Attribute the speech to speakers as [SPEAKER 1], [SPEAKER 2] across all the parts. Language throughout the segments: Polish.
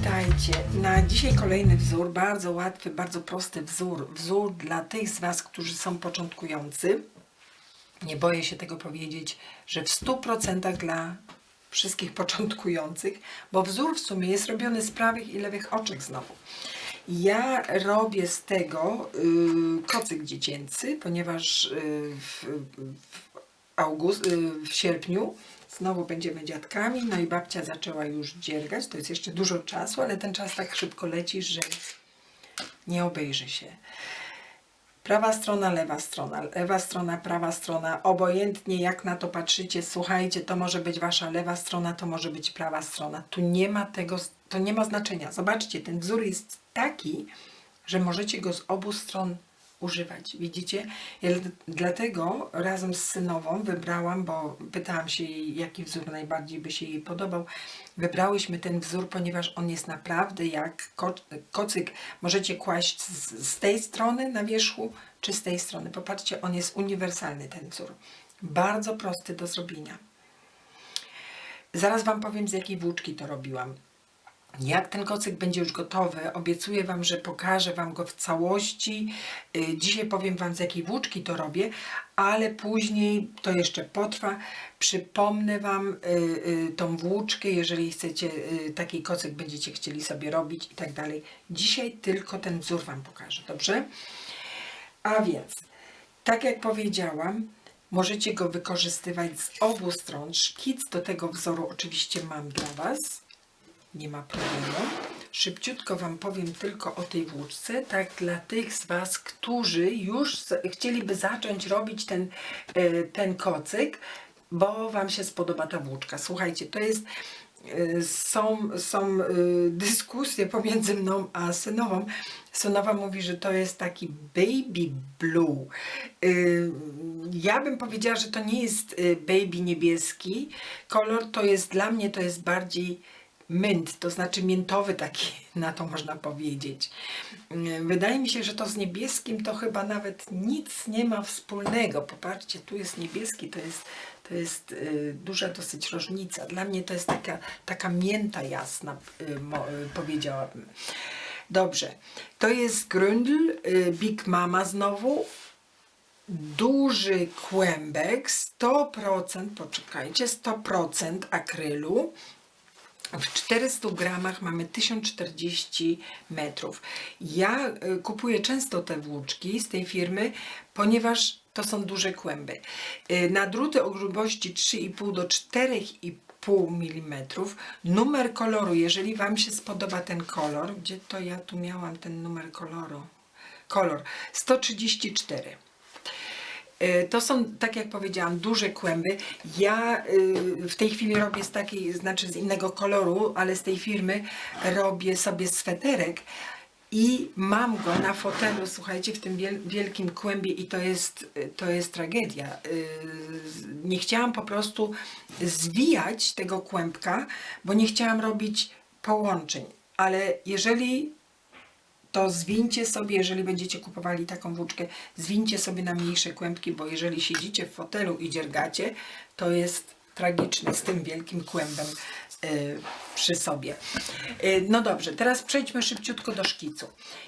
[SPEAKER 1] Witajcie. Na dzisiaj kolejny wzór, bardzo łatwy, bardzo prosty wzór. Wzór dla tych z Was, którzy są początkujący. Nie boję się tego powiedzieć, że w 100% dla wszystkich początkujących, bo wzór w sumie jest robiony z prawych i lewych oczek znowu. Ja robię z tego y, kocyk dziecięcy, ponieważ y, w, w, august, y, w sierpniu znowu będziemy dziadkami, no i babcia zaczęła już dziergać, to jest jeszcze dużo czasu, ale ten czas tak szybko leci, że nie obejrzy się. Prawa strona, lewa strona, lewa strona, prawa strona, obojętnie jak na to patrzycie, słuchajcie, to może być wasza lewa strona, to może być prawa strona. Tu nie ma tego, to nie ma znaczenia. Zobaczcie, ten wzór jest taki, że możecie go z obu stron używać. Widzicie? Ja dlatego razem z synową wybrałam, bo pytałam się jej, jaki wzór najbardziej by się jej podobał. Wybrałyśmy ten wzór, ponieważ on jest naprawdę jak ko- kocyk. Możecie kłaść z, z tej strony na wierzchu, czy z tej strony. Popatrzcie, on jest uniwersalny, ten wzór. Bardzo prosty do zrobienia. Zaraz Wam powiem, z jakiej włóczki to robiłam. Jak ten kocyk będzie już gotowy, obiecuję Wam, że pokażę Wam go w całości. Y, Dzisiaj powiem Wam, z jakiej włóczki to robię, ale później to jeszcze potrwa. Przypomnę Wam y, y, tą włóczkę, jeżeli chcecie, taki kocyk będziecie chcieli sobie robić i tak dalej. Dzisiaj tylko ten wzór Wam pokażę, dobrze? A więc, tak jak powiedziałam, możecie go wykorzystywać z obu stron. Szkic do tego wzoru oczywiście mam dla Was nie ma problemu. Szybciutko Wam powiem tylko o tej włóczce, tak dla tych z Was, którzy już chcieliby zacząć robić ten, e, ten kocyk, bo Wam się spodoba ta włóczka. Słuchajcie, to jest e, są, są e, dyskusje pomiędzy mną a synową. Synowa mówi, że to jest taki baby blue. Ja bym powiedziała, że to nie jest baby niebieski kolor, to jest dla mnie to jest bardziej mint, to znaczy miętowy taki, na to można powiedzieć. Wydaje mi się, że to z niebieskim to chyba nawet nic nie ma wspólnego. Popatrzcie, tu jest niebieski, to jest, to jest y, duża dosyć różnica. Dla mnie to jest taka, taka mięta jasna, y, y, powiedziałabym. Dobrze, to jest Gründel, y, Big Mama znowu, duży kłębek, 100%, poczekajcie, 100% akrylu. W 400 gramach mamy 1040 metrów. Ja y, kupuję często te włóczki z tej firmy, ponieważ to są duże kłęby. Y, Na druty o grubości 3,5 do 4,5 mm. Numer koloru, jeżeli Wam się spodoba ten kolor, gdzie to ja tu miałam ten numer koloru? Kolor 134. Y, To są, tak jak powiedziałam, duże kłęby. Ja y, w tej chwili robię z takiej, znaczy z innego koloru, ale z tej firmy robię sobie sweterek i mam go na fotelu, słuchajcie, w tym wiel- wielkim kłębie i to jest, to jest tragedia. Y, Nie chciałam po prostu zwijać tego kłębka, bo nie chciałam robić połączeń. Ale jeżeli to zwincie sobie, jeżeli będziecie kupowali taką włóczkę, zwincie sobie na mniejsze kłębki, bo jeżeli siedzicie w fotelu i dziergacie, to jest tragiczne z tym wielkim kłębem y, przy sobie. Y, no dobrze, teraz przejdźmy szybciutko do szkicu.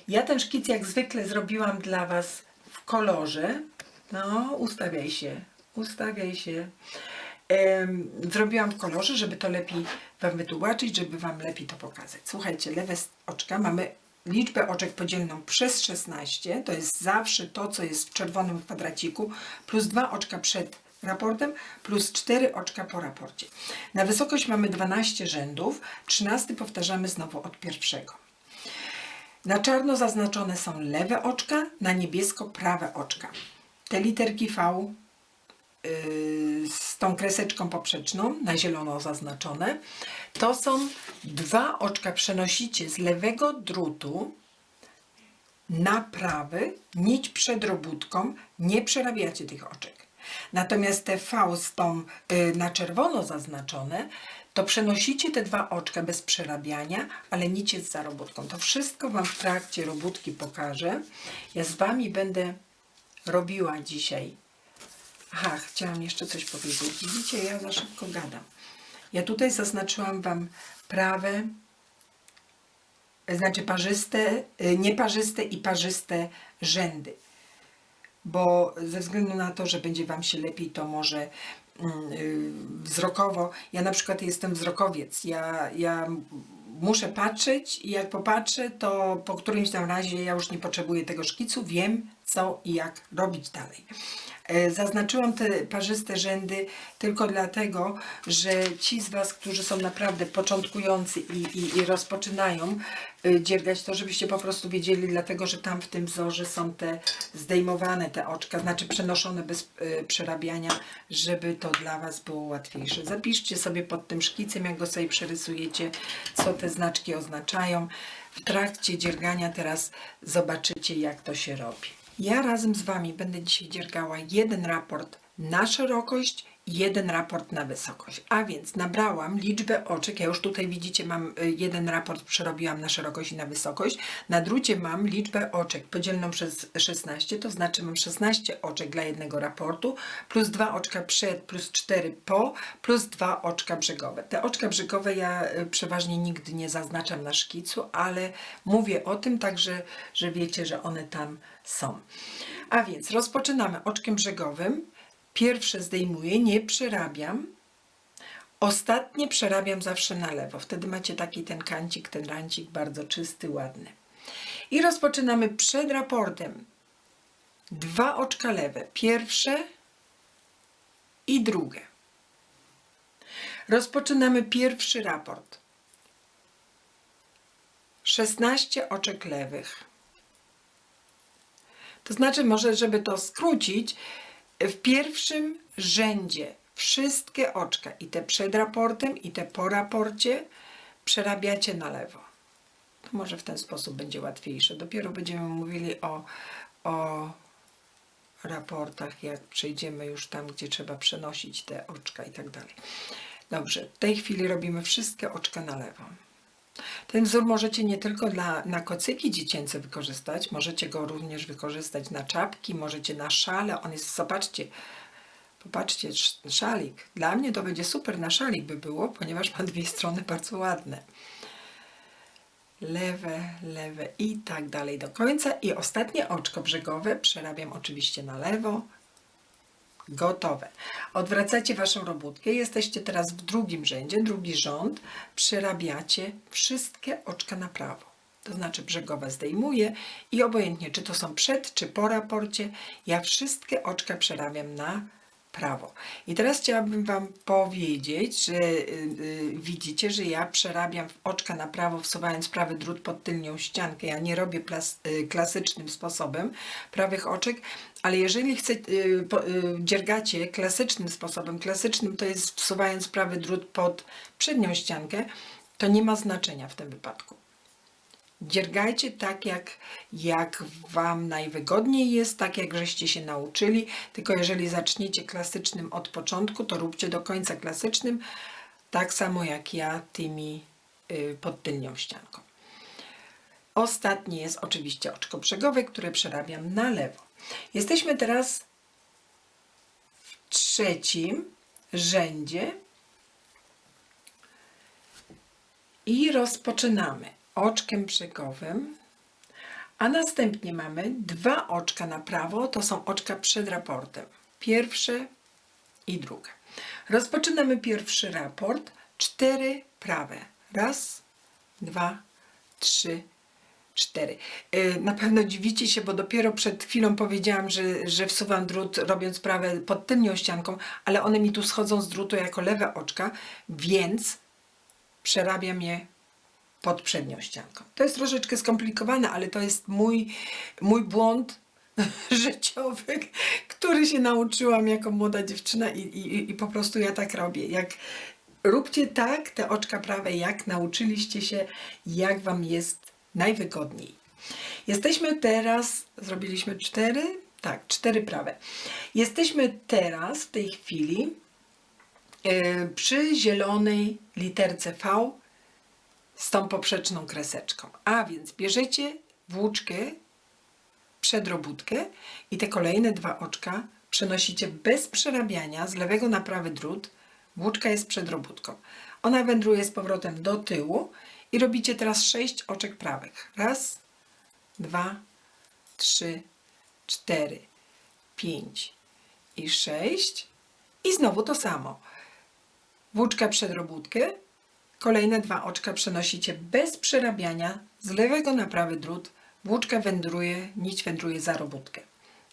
[SPEAKER 1] Ja ten szkic jak zwykle zrobiłam dla Was w kolorze. No, ustawiaj się, ustawiaj się. Zrobiłam w kolorze, żeby to lepiej Wam wytłumaczyć, żeby Wam lepiej to pokazać. Słuchajcie, lewe oczka mamy liczbę oczek podzielną przez 16, to jest zawsze to, co jest w czerwonym kwadraciku, plus dwa oczka przed raportem, plus 4 oczka po raporcie. Na wysokość mamy 12 rzędów, 13 powtarzamy znowu od pierwszego. Na czarno zaznaczone są lewe oczka, na niebiesko prawe oczka. Te literki V z tą kreseczką poprzeczną, na zielono zaznaczone, to są dwa oczka przenosicie z lewego drutu na prawy, nić przed robótką, nie przerabiacie tych oczek. Natomiast te V z tą y, na czerwono zaznaczone, to przenosicie te dwa oczka bez przerabiania, ale nić jest za robótką. To wszystko Wam w trakcie robótki pokażę. Ja z Wami będę robiła dzisiaj Aha, chciałam jeszcze coś powiedzieć. Widzicie, ja za szybko gadam. Ja tutaj zaznaczyłam Wam prawe znaczy parzyste, y, nieparzyste i parzyste rzędy. Bo ze względu na to, że będzie Wam się lepiej, to może mm, y, wzrokowo. Ja na przykład jestem wzrokowiec. Ja, ja muszę patrzeć i jak popatrzę, to po którymś tam razie ja już nie potrzebuję tego szkicu, wiem co i jak robić dalej. E, Zaznaczyłam te parzyste rzędy tylko dlatego, że ci z Was, którzy są naprawdę początkujący i, i, i rozpoczynają y, dziergać, to żebyście po prostu wiedzieli, dlatego że tam w tym wzorze są te zdejmowane te oczka, znaczy przenoszone bez y, przerabiania, żeby to dla Was było łatwiejsze. Zapiszcie sobie pod tym szkicem, jak go sobie przerysujecie, co te znaczki oznaczają. W trakcie dziergania teraz zobaczycie, jak to się robi. Ja razem z Wami będę dzisiaj dziergała jeden raport na szerokość jeden raport na wysokość. A więc nabrałam liczbę oczek. Ja już tutaj widzicie, mam y, jeden raport, przerobiłam na szerokość i na wysokość. Na drucie mam liczbę oczek podzieloną przez 16, to znaczy mam 16 oczek dla jednego raportu, plus dwa oczka przed, plus 4 po, plus dwa oczka brzegowe. Te oczka brzegowe ja y, przeważnie nigdy nie zaznaczam na szkicu, ale mówię o tym także, że wiecie, że one tam są. A więc rozpoczynamy oczkiem brzegowym. Pierwsze zdejmuję, nie przerabiam. Ostatnie przerabiam zawsze na lewo. Wtedy macie taki ten kancik, ten rancik bardzo czysty, ładny. I rozpoczynamy przed raportem. Dwa oczka lewe. Pierwsze i drugie. Rozpoczynamy pierwszy raport. 16 oczek lewych. To znaczy, może, żeby to skrócić, w pierwszym rzędzie wszystkie oczka, i te przed raportem, i te po raporcie, przerabiacie na lewo. To może w ten sposób będzie łatwiejsze. Dopiero będziemy mówili o, o raportach, jak przejdziemy już tam, gdzie trzeba przenosić te oczka i tak dalej. Dobrze, w tej chwili robimy wszystkie oczka na lewo. Ten wzór możecie nie tylko dla, na kocyki dziecięce wykorzystać, możecie go również wykorzystać na czapki, możecie na szale. On jest, zobaczcie, popatrzcie, sz- szalik. Dla mnie to będzie super na szalik by było, ponieważ ma dwie strony bardzo ładne. Lewe, lewe i tak dalej do końca. I ostatnie oczko brzegowe przerabiam oczywiście na lewo, Gotowe. Odwracacie Waszą robótkę. Jesteście teraz w drugim rzędzie, drugi rząd. Przerabiacie wszystkie oczka na prawo. To znaczy brzegowe zdejmuję i obojętnie, czy to są przed, czy po raporcie, ja wszystkie oczka przerabiam na prawo. I teraz chciałabym Wam powiedzieć, że y, y, widzicie, że ja przerabiam oczka na prawo, wsuwając prawy drut pod tylnią ściankę. Ja nie robię plas, y, klasycznym sposobem prawych oczek, ale jeżeli chce, y, y, dziergacie klasycznym sposobem, klasycznym to jest wsuwając prawy drut pod przednią ściankę, to nie ma znaczenia w tym wypadku. Dziergajcie tak, jak, jak Wam najwygodniej jest, tak jak żeście się nauczyli. Tylko jeżeli zaczniecie klasycznym od początku, to róbcie do końca klasycznym, tak samo jak ja tymi y, pod tylnią ścianką. Ostatnie jest oczywiście oczko brzegowe, które przerabiam na lewo. Jesteśmy teraz w trzecim rzędzie i rozpoczynamy oczkiem brzegowym, a następnie mamy dwa oczka na prawo, to są oczka przed raportem. Pierwsze i drugie. Rozpoczynamy pierwszy raport, cztery prawe. Raz, dwa, trzy, cztery. Yy, Na pewno dziwicie się, bo dopiero przed chwilą powiedziałam, że, że wsuwam drut robiąc prawe pod tylnią ścianką, ale one mi tu schodzą z drutu jako lewe oczka, więc przerabiam je pod przednią ścianką. To jest troszeczkę skomplikowane, ale to jest mój, mój błąd życiowy, który się nauczyłam jako młoda dziewczyna i, i, i po prostu ja tak robię. Jak róbcie tak, te oczka prawe, jak nauczyliście się, jak wam jest najwygodniej. Jesteśmy teraz, zrobiliśmy cztery, tak, cztery prawe. Jesteśmy teraz w tej chwili e, przy zielonej literce V z tą poprzeczną kreseczką. A więc bierzecie włóczkę przed robótkę i te kolejne dwa oczka przenosicie bez przerabiania z lewego na prawy drut. Włóczka jest przed robótką. Ona wędruje z powrotem do tyłu I robicie teraz sześć oczek prawych. Raz, dwa, trzy, cztery, pięć i sześć. I znowu to samo. Włóczka przed robótkę. Kolejne dwa oczka przenosicie bez przerabiania z lewego na prawy drut. Włóczka wędruje, nić wędruje za robótkę.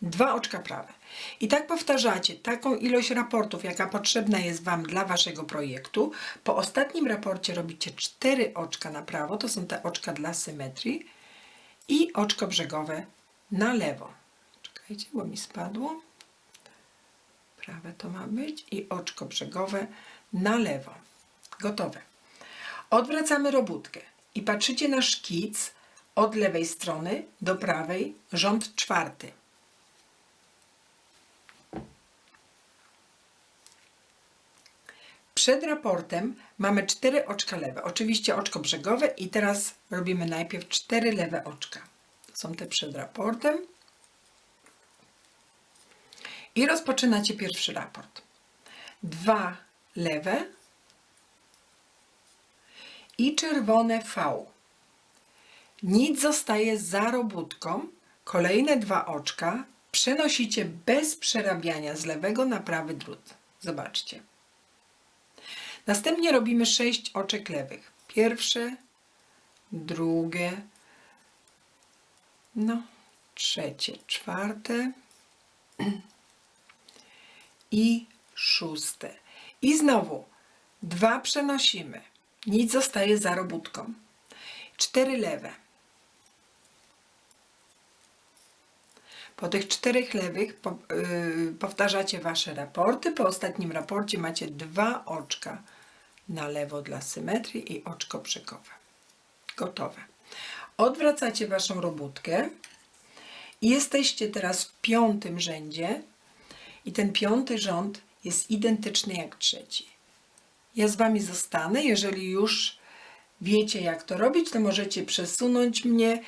[SPEAKER 1] Dwa oczka prawe. I tak powtarzacie taką ilość raportów, jaka potrzebna jest Wam dla Waszego projektu. Po ostatnim raporcie robicie cztery oczka na prawo, to są te oczka dla symetrii i oczko brzegowe na lewo. Czekajcie, bo mi spadło. Prawe to ma być i oczko brzegowe na lewo. Gotowe. Odwracamy robótkę i patrzycie na szkic od lewej strony do prawej, rząd czwarty. Przed raportem mamy cztery oczka lewe. Oczywiście oczko brzegowe i teraz robimy najpierw cztery lewe oczka. Są te przed raportem. I rozpoczynacie pierwszy raport. Dwa lewe i czerwone V. Nic zostaje za robótką. Kolejne dwa oczka przenosicie bez przerabiania z lewego na prawy drut. Zobaczcie. Następnie robimy sześć oczek lewych. Pierwsze, drugie, no, trzecie, czwarte i szóste. I znowu dwa przenosimy. Nic zostaje za robótką. Cztery lewe. Po tych czterech lewych yy, powtarzacie Wasze raporty. Po ostatnim raporcie macie dwa oczka na lewo dla symetrii i oczko brzegowe. Gotowe. Odwracacie Waszą robótkę i jesteście teraz w piątym rzędzie i ten piąty rząd jest identyczny jak trzeci. Ja z Wami zostanę. Jeżeli już wiecie, jak to robić, to możecie przesunąć mnie,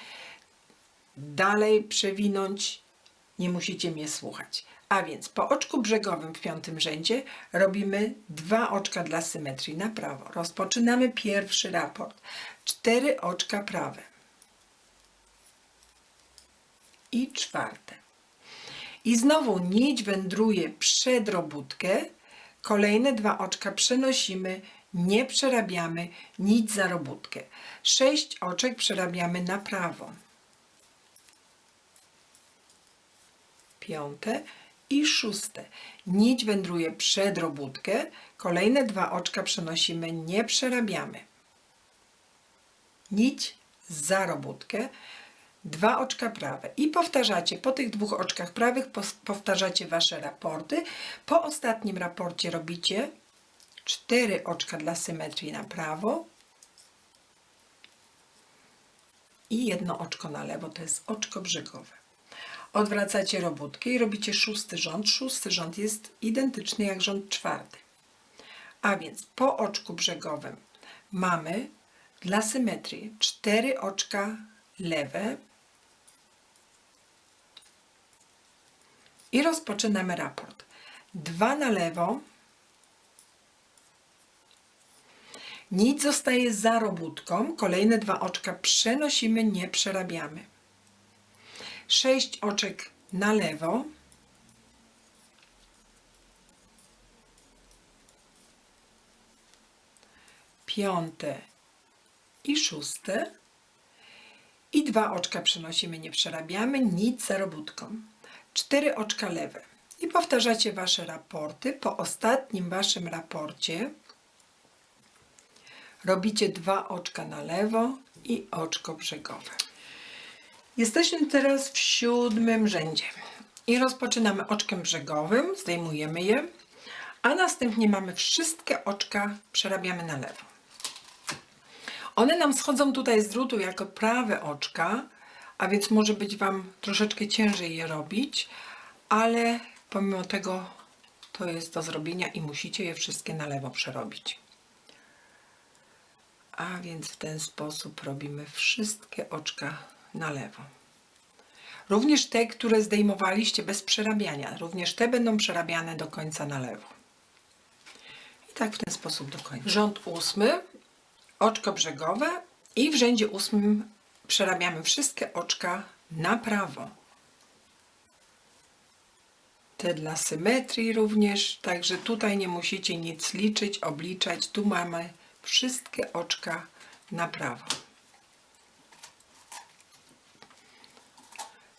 [SPEAKER 1] dalej przewinąć. Nie musicie mnie słuchać. A więc po oczku brzegowym w piątym rzędzie robimy dwa oczka dla symetrii na prawo. Rozpoczynamy pierwszy raport. Cztery oczka prawe. I czwarte. I znowu nić wędruje przed robótkę. Kolejne dwa oczka przenosimy, nie przerabiamy, nic za robótkę. Sześć oczek przerabiamy na prawo. Piąte i szóste. Nić wędruje przed robótkę. Kolejne dwa oczka przenosimy, nie przerabiamy. Nić za robótkę dwa oczka prawe i powtarzacie po tych dwóch oczkach prawych powtarzacie wasze raporty. Po ostatnim raporcie robicie cztery oczka dla symetrii na prawo i jedno oczko na lewo, to jest oczko brzegowe. Odwracacie robótkę i robicie szósty rząd. Szósty rząd jest identyczny jak rząd czwarty. A więc po oczku brzegowym mamy dla symetrii cztery oczka lewe i rozpoczynamy raport. Dwa na lewo. Nic zostaje za robótką. Kolejne dwa oczka przenosimy, nie przerabiamy. Sześć oczek na lewo. Piąte i szóste. I dwa oczka przenosimy, nie przerabiamy, nic za robótką. Cztery oczka lewe. I powtarzacie Wasze raporty. Po ostatnim Waszym raporcie robicie dwa oczka na lewo i oczko brzegowe. Jesteśmy teraz w siódmym rzędzie i rozpoczynamy oczkiem brzegowym, zdejmujemy je, a następnie mamy wszystkie oczka, przerabiamy na lewo. One nam schodzą tutaj z drutu jako prawe oczka, a więc może być Wam troszeczkę ciężej je robić, ale pomimo tego to jest do zrobienia i musicie je wszystkie na lewo przerobić. A więc w ten sposób robimy wszystkie oczka na lewo. Również te, które zdejmowaliście bez przerabiania, również te będą przerabiane do końca na lewo. I tak w ten sposób do końca. Rząd ósmy, oczko brzegowe I w rzędzie ósmym przerabiamy wszystkie oczka na prawo. Te dla symetrii również, także tutaj nie musicie nic liczyć, obliczać. Tu mamy wszystkie oczka na prawo.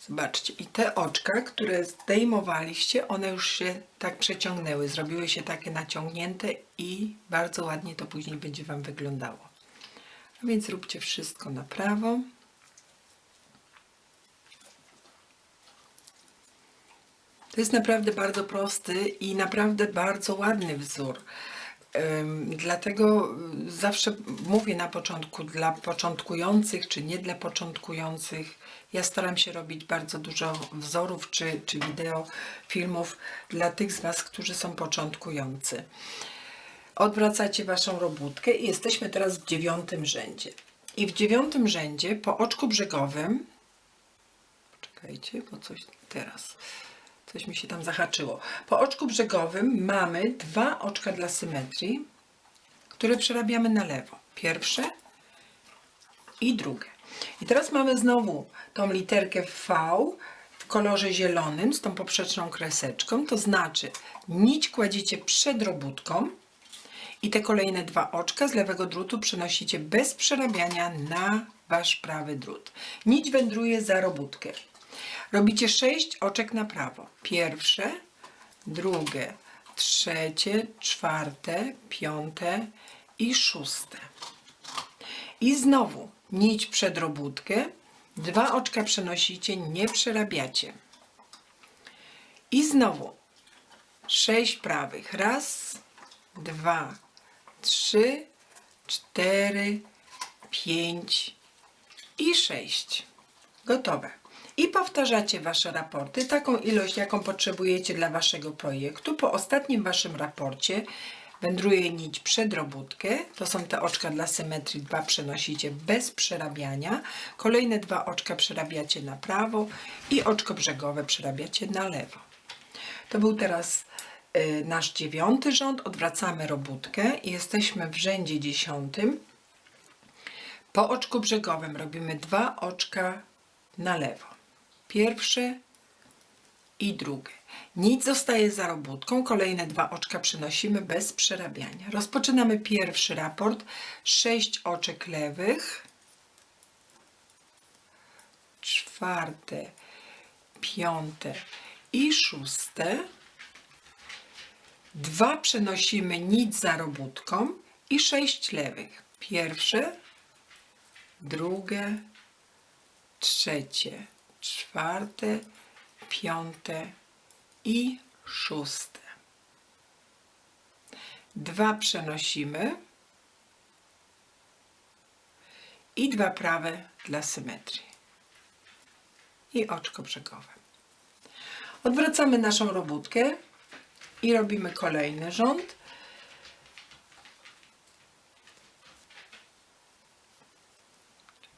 [SPEAKER 1] Zobaczcie, i te oczka, które zdejmowaliście, one już się tak przeciągnęły, zrobiły się takie naciągnięte i bardzo ładnie to później będzie Wam wyglądało. A więc róbcie wszystko na prawo. To jest naprawdę bardzo prosty i naprawdę bardzo ładny wzór. Dlatego y, zawsze mówię na początku dla początkujących czy nie dla początkujących. Ja staram się robić bardzo dużo wzorów czy, czy wideo, filmów dla tych z Was, którzy są początkujący. Odwracacie Waszą robótkę i jesteśmy teraz w dziewiątym rzędzie. I w dziewiątym rzędzie po oczku brzegowym Czekajcie, bo coś teraz. Coś mi się tam zahaczyło. Po oczku brzegowym mamy dwa oczka dla symetrii, które przerabiamy na lewo. Pierwsze i drugie. I teraz mamy znowu tą literkę V w kolorze zielonym z tą poprzeczną kreseczką. To znaczy nić kładziecie przed robótką i te kolejne dwa oczka z lewego drutu przenosicie bez przerabiania na wasz prawy drut. Nić wędruje za robótkę. Robicie sześć oczek na prawo. Pierwsze, drugie, trzecie, czwarte, piąte i szóste. I znowu nić przed robótkę. Dwa oczka przenosicie, nie przerabiacie. I znowu sześć prawych. Raz, dwa, trzy, cztery, pięć i sześć. Gotowe. I powtarzacie Wasze raporty, taką ilość, jaką potrzebujecie dla Waszego projektu. Po ostatnim Waszym raporcie wędruje nić przed robótkę. To są te oczka dla symetrii. Dwa przenosicie bez przerabiania. Kolejne dwa oczka przerabiacie na prawo i oczko brzegowe przerabiacie na lewo. To był teraz y, nasz dziewiąty rząd. Odwracamy robótkę i jesteśmy w rzędzie dziesiątym. Po oczku brzegowym robimy dwa oczka na lewo. Pierwsze i drugie. Nic zostaje za robótką. Kolejne dwa oczka przynosimy bez przerabiania. Rozpoczynamy pierwszy raport. Sześć oczek lewych. Czwarte, piąte i szóste. Dwa przenosimy nic za robótką i sześć lewych. Pierwsze, drugie, trzecie, czwarte, piąte i szóste. Dwa przenosimy i dwa prawe dla symetrii. I oczko brzegowe. Odwracamy naszą robótkę i robimy kolejny rząd.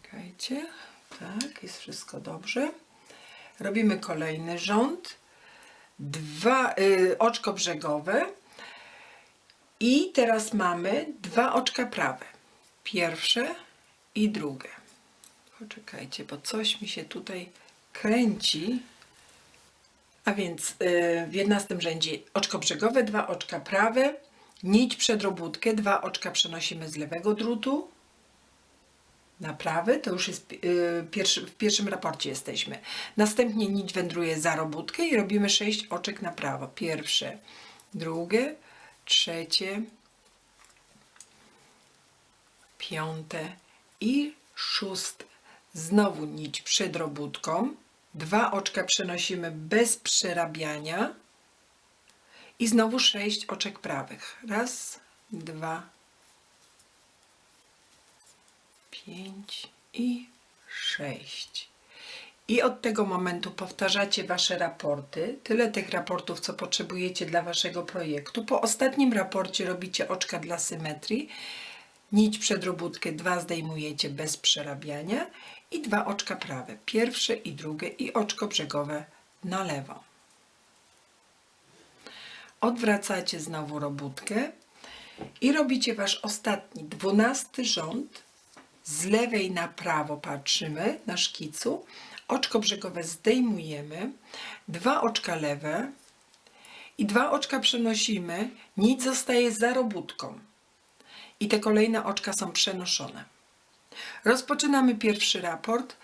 [SPEAKER 1] Czekajcie. Tak, jest wszystko dobrze. Robimy kolejny rząd. Dwa y, oczko brzegowe. I teraz mamy dwa oczka prawe. Pierwsze i drugie. Poczekajcie, bo coś mi się tutaj kręci. A więc y, w jedenastym rzędzie oczko brzegowe, dwa oczka prawe, nić przed robótkę, dwa oczka przenosimy z lewego drutu, na prawy, to już jest y, pierwszy, w pierwszym raporcie jesteśmy. Następnie nić wędruje za robótkę i robimy sześć oczek na prawo. Pierwsze, drugie, trzecie, piąte i szóste. Znowu nić przed robótką. Dwa oczka przenosimy bez przerabiania. I znowu sześć oczek prawych. Raz, dwa, pięć i sześć. I od tego momentu powtarzacie Wasze raporty, tyle tych raportów, co potrzebujecie dla Waszego projektu. Po ostatnim raporcie robicie oczka dla symetrii, nić przed robótkę, dwa zdejmujecie bez przerabiania i dwa oczka prawe, pierwsze i drugie i oczko brzegowe na lewo. Odwracacie znowu robótkę i robicie Wasz ostatni, dwunasty rząd z lewej na prawo patrzymy na szkicu, oczko brzegowe zdejmujemy, dwa oczka lewe i dwa oczka przenosimy, nic zostaje za robótką i te kolejne oczka są przenoszone. Rozpoczynamy pierwszy raport.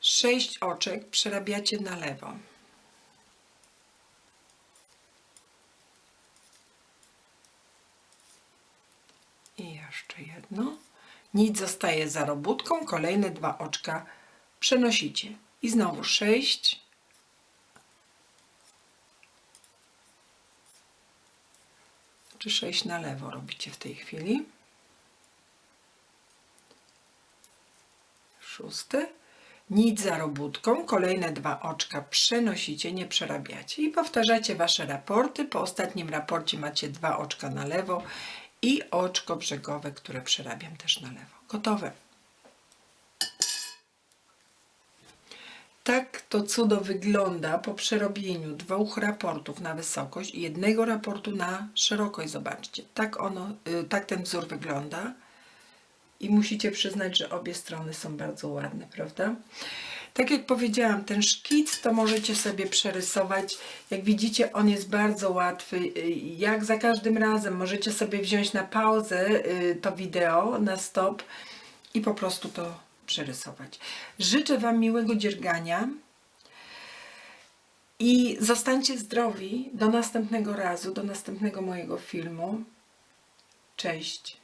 [SPEAKER 1] Sześć oczek przerabiacie na lewo. I jeszcze jedno. Nic zostaje za robótką, kolejne dwa oczka przenosicie. I znowu sześć. Czy sześć na lewo robicie w tej chwili? Szósty. Nic za robótką, kolejne dwa oczka przenosicie, nie przerabiacie i powtarzacie Wasze raporty. Po ostatnim raporcie macie dwa oczka na lewo i oczko brzegowe, które przerabiam też na lewo. Gotowe. Tak to cudo wygląda po przerobieniu dwóch raportów na wysokość i jednego raportu na szerokość. Zobaczcie, tak, ono, y, tak ten wzór wygląda. I musicie przyznać, że obie strony są bardzo ładne, prawda? Tak jak powiedziałam, ten szkic to możecie sobie przerysować. Jak widzicie, on jest bardzo łatwy. Jak za każdym razem możecie sobie wziąć na pauzę y, to wideo, na stop i po prostu to przerysować. Życzę Wam miłego dziergania i zostańcie zdrowi do następnego razu, do następnego mojego filmu. Cześć.